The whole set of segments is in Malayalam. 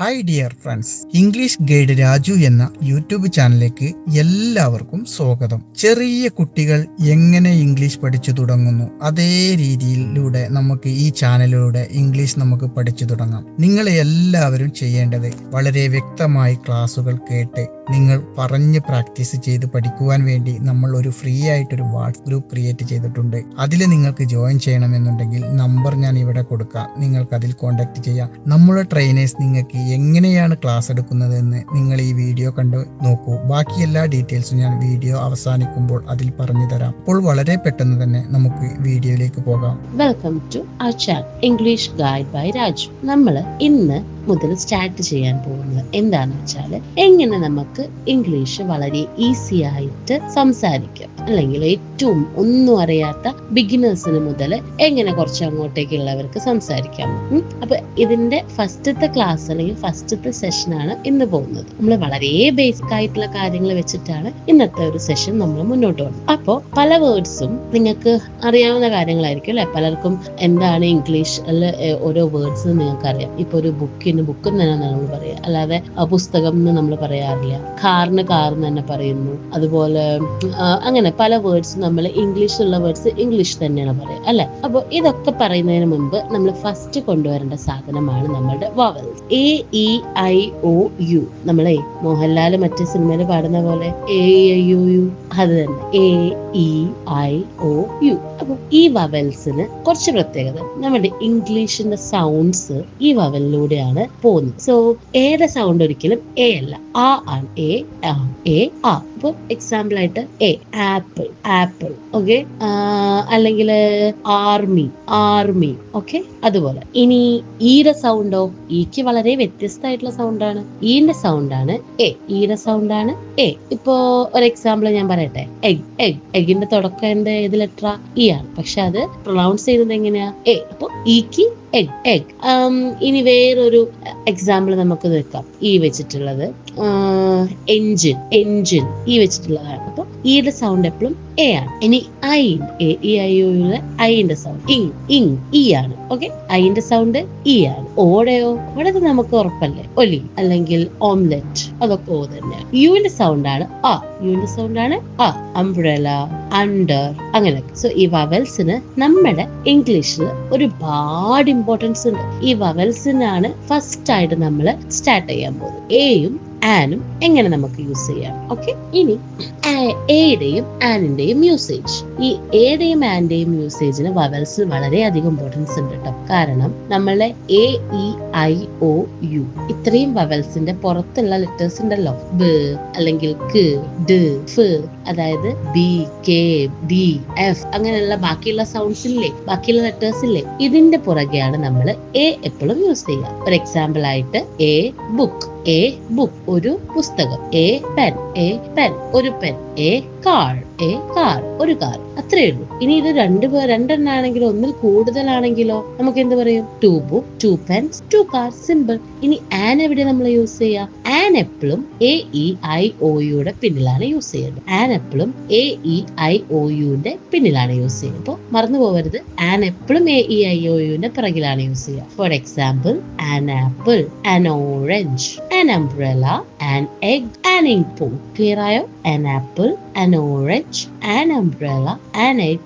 Hi dear friends English guide Raju എന്ന യൂട്യൂബ് ചാനലിലേക്ക് എല്ലാവർക്കും സ്വാഗതം. ചെറിയ കുട്ടികൾ എങ്ങനെ ഇംഗ്ലീഷ് പഠിച്ചു തുടങ്ങുന്നു? അതേ രീതിയിലൂടെ നമുക്ക് ഈ ചാനലിലൂടെ ഇംഗ്ലീഷ് നമുക്ക് പഠിച്ചു തുടങ്ങാം. നിങ്ങൾ എല്ലാവരും ചെയ്യേണ്ടത് വളരെ വ്യക്തമായി ക്ലാസുകൾ കേട്ട് നിങ്ങൾ പറഞ്ഞ് പ്രാക്ടീസ് ചെയ്ത് പഠിക്കുവാൻ വേണ്ടി നമ്മൾ ഒരു ഫ്രീ ആയിട്ടൊരു വാട്സ് ഗ്രൂപ്പ് ക്രിയേറ്റ് ചെയ്തിട്ടുണ്ട്. അതിൽ നിങ്ങൾക്ക് ജോയിൻ ചെയ്യണമെന്നുണ്ടെങ്കിൽ നമ്പർ ഞാൻ ഇവിടെ കൊടുക്കാം. നിങ്ങൾക്ക് അതിൽ കോൺടാക്ട് ചെയ്യാം. നമ്മുടെ ട്രെയിനേഴ്സ് നിങ്ങൾക്ക് എങ്ങനെയാണ് ക്ലാസ് എടുക്കുന്നതെന്ന് നിങ്ങൾ ഈ വീഡിയോ കണ്ട് നോക്കൂ. ബാക്കി എല്ലാ ഡീറ്റെയിൽസും ഞാൻ വീഡിയോ അവസാനിക്കുമ്പോൾ അതിൽ പറഞ്ഞു തരാം. അപ്പോൾ വളരെ പെട്ടെന്ന് തന്നെ നമുക്ക് വീഡിയോയിലേക്ക് പോകാം. Welcome to English guide by Raju നമ്മൾ ഇന്ന് മുതൽ സ്റ്റാർട്ട് ചെയ്യാൻ പോകുന്നത് എന്താണെന്ന് വെച്ചാൽ എങ്ങനെ നമുക്ക് ഇംഗ്ലീഷ് വളരെ ഈസി ആയിട്ട് സംസാരിക്കാം. അല്ലെങ്കിൽ ഏറ്റവും ഒന്നും അറിയാത്ത ബിഗിനേഴ്സിന് മുതൽ എങ്ങനെ കുറച്ച് അങ്ങോട്ടേക്കുള്ളവർക്ക് സംസാരിക്കാം. അപ്പൊ ഇതിന്റെ ഫസ്റ്റത്തെ ക്ലാസ് അല്ലെങ്കിൽ ഫസ്റ്റത്തെ സെഷനാണ് ഇന്ന് പോകുന്നത്. നമ്മൾ വളരെ ബേസിക് ആയിട്ടുള്ള കാര്യങ്ങൾ വെച്ചിട്ടാണ് ഇന്നത്തെ ഒരു സെഷൻ നമ്മൾ മുന്നോട്ട് പോകുന്നത്. അപ്പോൾ പല വേർഡ്സും നിങ്ങൾക്ക് അറിയാവുന്ന കാര്യങ്ങളായിരിക്കും അല്ലെ? പലർക്കും എന്താണ് ഇംഗ്ലീഷ് ഇംഗ്ലീഷിൽ ഓരോ വേർഡ്സ് നിങ്ങൾക്ക് അറിയാം ഇപ്പൊ ഒരു ബുക്കിന് ബുക്ക് എന്ന് തന്നെ നമ്മൾ പറയാ. അല്ലാതെ പുസ്തകം എന്ന് നമ്മൾ പറയാറില്ല. കാറിന് കാർ എന്ന് തന്നെ പറയുന്നു. അതുപോലെ അങ്ങനെ പല വേർഡ്സ് നമ്മൾ ഇംഗ്ലീഷിലുള്ള വേർഡ്സ് ഇംഗ്ലീഷ് തന്നെയാണ് പറയുക അല്ലെ? അപ്പോൾ ഇതൊക്കെ പറയുന്നതിന് മുമ്പ് നമ്മൾ ഫസ്റ്റ് കൊണ്ടുവരേണ്ട സാധനമാണ് നമ്മളുടെ vowels A E I O U നമ്മളെ മോഹൻലാൽ മറ്റേ സിനിമയിൽ പാടുന്ന പോലെ എ ഐ ഒ യു അത് തന്നെ. A E I O U അപ്പൊ ഈ വവൽസിന് കുറച്ച് പ്രത്യേകത. നമ്മുടെ ഇംഗ്ലീഷിന്റെ സൗണ്ട്സ് ഈ വവലിലൂടെയാണ് പോകുന്നത് സോ ഏത് സൗണ്ട് ഒരിക്കലും എ അല്ല. ആ ആണ് എ ആ എ ആ. ഇപ്പൊ എക്സാമ്പിൾ ആയിട്ട് എ ആപ്പിൾ ആപ്പിൾ ഓക്കെ അല്ലെങ്കിൽ ആർമി ആർമി ഓക്കെ അതുപോലെ. ഇനി ഈയുടെ സൗണ്ടോ ഈക്ക് വളരെ വ്യത്യസ്തമായിട്ടുള്ള സൗണ്ടാണ് ഈന്റെ സൗണ്ടാണ് എ ഈയുടെ സൗണ്ടാണ് എ ഇപ്പോ ഒരു എക്സാമ്പിൾ ഞാൻ പറയട്ടെ. എഗ് എഗ് എഗിന്റെ തുടക്കം എന്റെ ഏത് ലെറ്റർ ഇ ആണ്. പക്ഷെ അത് പ്രൊണൗൺസ് ചെയ്യുന്നത് എങ്ങനെയാ? എ അപ്പൊ ഈക്ക് എഗ് എഗ്. ഇനി വേറൊരു എക്സാമ്പിൾ നമുക്ക് നിൽക്കാം ഈ വെച്ചിട്ടുള്ളത്. എഞ്ചിൻ എഞ്ചിൻ ഈ വെച്ചിട്ടുള്ളതാണ്. അപ്പൊ ഈയുടെ സൗണ്ട് എപ്പോഴും എ ആണ്. ഇനി ഐ എ ഇ ഐ ഒയുടെ ഐന്റെ സൗണ്ട് ഇങ് ഇങ് ഇ ആണ്. ഓക്കെ ഐന്റെ സൗണ്ട് ഇ ആണ്. ഓടയോ? ഓടെ നമുക്ക് ഉറപ്പല്ലേ? ഒലി അല്ലെങ്കിൽ ഓംലെറ്റ് അതൊക്കെ ഓ തന്നെ യുവിന്റെ സൗണ്ട് ആണ് ആ യുവിന്റെ സൗണ്ട് ആണ് ആ അംബ്രല അണ്ടർ അങ്ങനെ സോ ഈ വവൽസിന് നമ്മുടെ ഇംഗ്ലീഷിൽ ഒരുപാട് ഇമ്പോർട്ടൻസ് ഉണ്ട്. ഈ വവൽസിനാണ് ഫസ്റ്റ് ആയിട്ട് നമ്മൾ സ്റ്റാർട്ട് ചെയ്യാൻ പോകുന്നത്. എയും ആനും എങ്ങനെ നമുക്ക് യൂസ് ചെയ്യാം ഓക്കെ ഇനി എയുടെയും ആനിന്റെയും യൂസേജ് ഈ എയുടെയും ആന്റെയും യൂസേജിന് വളരെ അധികം ഇമ്പോർട്ടൻസ് ഉണ്ട് കേട്ടോ കാരണം നമ്മളെ A E I O U ഇത്രയും വവൽസിന്റെ പുറത്തുള്ള ലെറ്റേഴ്സ് ഉണ്ടല്ലോ. ബ് അല്ലെങ്കിൽ ക് ഡ് ഫ് അതായത് ബി കെ ഡി എഫ് അങ്ങനെയുള്ള ബാക്കിയുള്ള സൗണ്ട്സ് ഇല്ലേ ബാക്കിയുള്ള ലെറ്റേഴ്സ് ഇല്ലേ ഇതിന്റെ പുറകെയാണ് നമ്മൾ എ എപ്പോഴും യൂസ് ചെയ്യുക. ഒരു എക്സാമ്പിൾ ആയിട്ട് എ ബുക്ക് എ ബുക്ക് ഒരു പുസ്തകം. എ പെൻ എ പെൻ ഒരു pen a car a car ഒരു കാർ. അത്രേ ഉള്ളൂ. ഇനി ഇത് രണ്ട് രണ്ടെണ്ണാണെങ്കിലോ ഒന്നിൽ കൂടുതലാണെങ്കിലോ നമുക്ക് എന്ത് പറയും? Two book two pens two car simple ഇനി ആൻ എവിടെ നമ്മൾ യൂസ് ചെയ്യുക ആൻ എപ്പിളും എ ഇ ഐ ഒ യുടെ പിന്നിലാണ് യൂസ് ചെയ്യുന്നത് ആൻ എപ്പിളും എ ഇ ഐ ഒ യുന്റെ പിന്നിലാണ് യൂസ് ചെയ്യുന്നത് അപ്പോൾ മറന്നു പോകരുത് ആൻ എപ്പിളും എ ഇ ഐ ഒ യുന്റെ പിറകിലാണ് യൂസ് ചെയ്യുക for example an apple an orange an umbrella, an egg, an ink pot. An apple, an orange, an umbrella, an egg,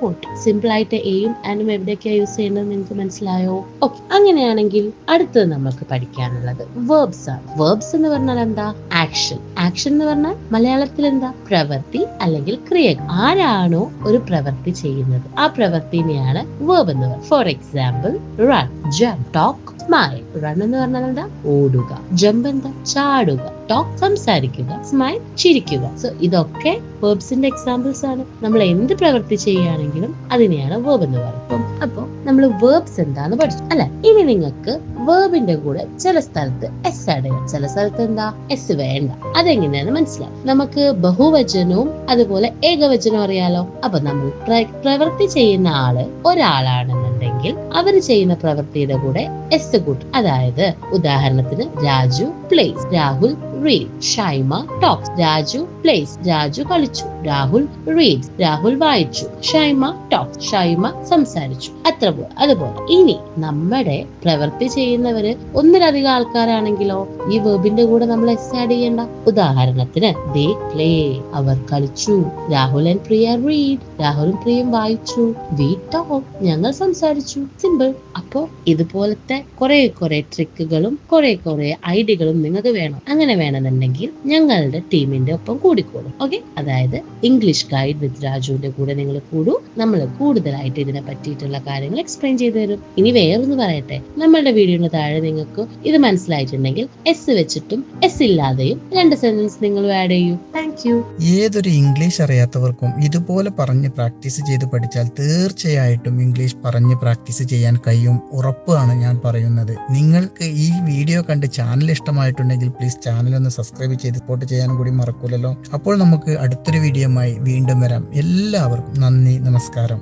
പോട്ട് സിമ്പിൾ ആയിട്ട് എയും ആനും എവിടെയൊക്കെയാ യൂസ് ചെയ്യേണ്ടത് നിങ്ങൾക്ക് മനസ്സിലായോ? ഓക്കെ അങ്ങനെയാണെങ്കിൽ അടുത്തത് നമുക്ക് പഠിക്കാനുള്ളത് വേർബ്സ് ആണ്. വേർബ്സ് എന്ന് പറഞ്ഞാൽ എന്താ? ആക്ഷൻ ആക്ഷൻ എന്ന് പറഞ്ഞാൽ മലയാളത്തിൽ എന്താ? പ്രവൃത്തി അല്ലെങ്കിൽ ക്രിയ. ആരാണോ ഒരു പ്രവൃത്തി ചെയ്യുന്നത്. ആ പ്രവൃത്തിനെയാണ് വേർബ് എന്ന് പറയുന്നത്. For example run jump talk smile run എന്ന് പറഞ്ഞാൽ എന്താ? ഓടുക. ജമ്പ് എന്താ? ചാടുക. ടോക്ക് സംസാരിക്കുക സ്മൈൽ ചിരിക്കുക. സോ ഇതൊക്കെ വേർബ്സിന്റെ എക്സാമ്പിൾസ് ആണ്. നമ്മൾ എന്ത് പ്രവൃത്തി ചെയ്യുകയാണെങ്കിലും അതിനെയാണ് വേർബ് എന്ന് പറയുന്നത്. അപ്പൊ നമ്മൾ വേർബ്സ് എന്താന്ന് പഠിച്ചു. അല്ലെ? ഇനി നിങ്ങൾക്ക് വേർബിന്റെ കൂടെ ചില സ്ഥലത്ത് എസ് ആഡ് ചില സ്ഥലത്ത് എന്താ? എസ് വേണ്ട. അതെങ്ങനെയാണ് മനസ്സിലാവും നമുക്ക് ബഹുവചനവും അതുപോലെ ഏകവചനവും അറിയാലോ? അപ്പൊ നമ്മൾ പ്ര- പ്രവൃത്തി ചെയ്യുന്ന ആൾ ഒരാളാണെന്നുണ്ടെങ്കിൽ അവർ ചെയ്യുന്ന പ്രവൃത്തിയുടെ കൂടെ എസ് കൂട്ടും. അതായത് ഉദാഹരണത്തിന് Raju plays Rahul read. Shaima talks. Raju plays Raju കളിച്ചു. രാഹുൽ റീഡ് രാഹുൽ വായിച്ചു. ഷൈമ talks. ഷൈമ സംസാരിച്ചു. അത്ര പോലെ അതുപോലെ ഇനി നമ്മുടെ പ്രവൃത്തി ചെയ്യുന്നവര് ഒന്നിലധികം ആൾക്കാരാണെങ്കിലോ ഈ വെബിന്റെ കൂടെ നമ്മൾ എസ് ആഡ് ചെയ്യണ്ട ഉദാഹരണത്തിന് ദേ പ്ലേ അവർ കളിച്ചു രാഹുൽ ആൻഡ് പ്രിയ റീഡ് രാഹുലും പ്രിയും വായിച്ചു വീട്ടോ? ഞങ്ങൾ സംസാരിച്ചു. സിമ്പിൾ അപ്പോ ഇതുപോലത്തെ കുറെ കുറെ ട്രിക്കുകളും കുറെ കുറെ ഐഡിയകളും നിങ്ങൾക്ക് വേണം. അങ്ങനെ വേണമെന്നുണ്ടെങ്കിൽ ഞങ്ങളുടെ ടീമിന്റെ ഒപ്പം കൂടിക്കൂടും ഓക്കെ അതായത് ഇംഗ്ലീഷ് ഗൈഡ് വിത്ത് രാജുവിന്റെ കൂടെ നിങ്ങൾ കൂടൂ. നമ്മൾ കൂടുതലായിട്ട് ഇതിനെ പറ്റിയിട്ടുള്ള കാര്യങ്ങൾ എക്സ്പ്ലെയിൻ ചെയ്തു തരും. ഇനി വേറൊന്ന് പറയട്ടെ. നമ്മളുടെ വീഡിയോന് താഴെ നിങ്ങൾക്ക് ഇത് മനസ്സിലായിട്ടുണ്ടെങ്കിൽ എസ് വെച്ചിട്ടും എസ് ഇല്ലാതെയും രണ്ട് സെന്റൻസ് നിങ്ങൾ ആഡ് ചെയ്യൂ. താങ്ക് യു ഏതൊരു ഇംഗ്ലീഷ് അറിയാത്തവർക്കും ഇതുപോലെ പറഞ്ഞ് പ്രാക്ടീസ് ചെയ്ത് പഠിച്ചാൽ തീർച്ചയായിട്ടും ഇംഗ്ലീഷ് പറഞ്ഞ് പ്രാക്ടീസ് ചെയ്യാൻ കഴിയും ഉറപ്പാണ് ഞാൻ പറയുന്നത്. നിങ്ങൾക്ക് ഈ വീഡിയോ കണ്ട് ചാനൽ ഇഷ്ടമായിട്ടുണ്ടെങ്കിൽ പ്ലീസ് ചാനൽ ഒന്ന് സബ്സ്ക്രൈബ് ചെയ്ത് സപ്പോർട്ട് ചെയ്യാനും കൂടി മറക്കൂലല്ലോ. അപ്പോൾ നമുക്ക് അടുത്തൊരു വീഡിയോ വീണ്ടും വരാം. എല്ലാവർക്കും നന്ദി നമസ്കാരം.